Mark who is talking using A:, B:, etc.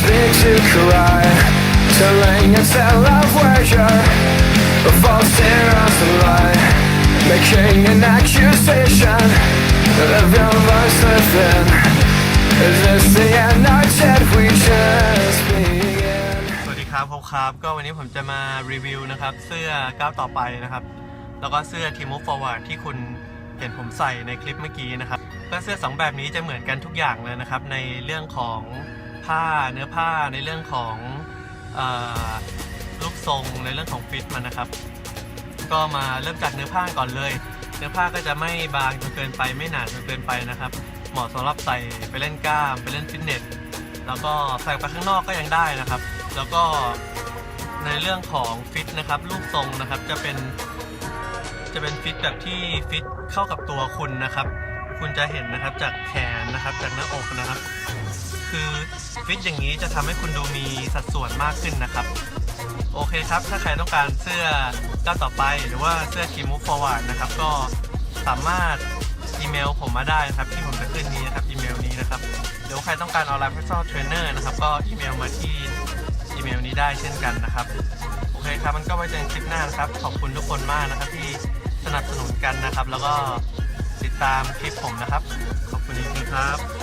A: speak to collide Telling a tale of pleasure A false heroes to lie Making an accusation Of your voice within Is this the end or did we just begin?
B: สวัสดีครับผมครับก็วันนี้ผมจะมารีวิวนะครับ เสื้อก้าวต่อไปนะครับ แล้วก็เสื้อ Team Move Forward ที่คุณเห็นผมใส่ในคลิปเมื่อกี้นะครับ ก็เสื้อสองแบบนี้จะเหมือนกันทุกอย่างเลยนะครับ ในเรื่องของผ้าเนื้อผ้าในเรื่องของอลูกทรงในเรื่องของฟิตมันนะครับ ก็มาเริ่มจากเนื้อผ้าก่อนเลย เนื้อผ้าก็จะไม่บางจนเกินไปไม่หนาจนเกินไปนะครับ เหมาะสำหรับใส่ไปเล่นกล้ามไปเล่นฟิตเนสแล้วก็ใส่ไปข้างนอกก็ยังได้นะครับ แล้วก็ในเรื่องของฟิตนะครับรูปทรงนะครับจะเป็นจะเป็นฟิตแบบที่ฟิตเข้ากับตัวคุณนะครับ คุณจะเห็นนะครับจากแขนนะครับจากหน้าอกนะครับ คือฟิตอย่างนี้จะทำให้คุณดูมีสัดส่วนมากขึ้นนะครับ โอเคครับ ถ้าใครต้องการเสื้อก้าวต่อไปหรือว่าเสื้อ Team Move Forward นะครับ ก็สามารถอีเมลผมมาได้นะครับ ที่ผมจะขึ้นนี้นะครับอีเมลนี้นะครับหรือว่าใครต้องการออนไลน์ personal trainer นะครับ ก็อีเมลมาที่อีเมลนี้ได้เช่นกันนะครับโอเคครับมันก็ไว้เจอกันคลิปหน้านะครับ ขอบคุณทุกคนมากนะครับที่สนับสนุนกันนะครับ แล้วก็ ตามคลิปผมนะครับ ขอบคุณจริงๆครับ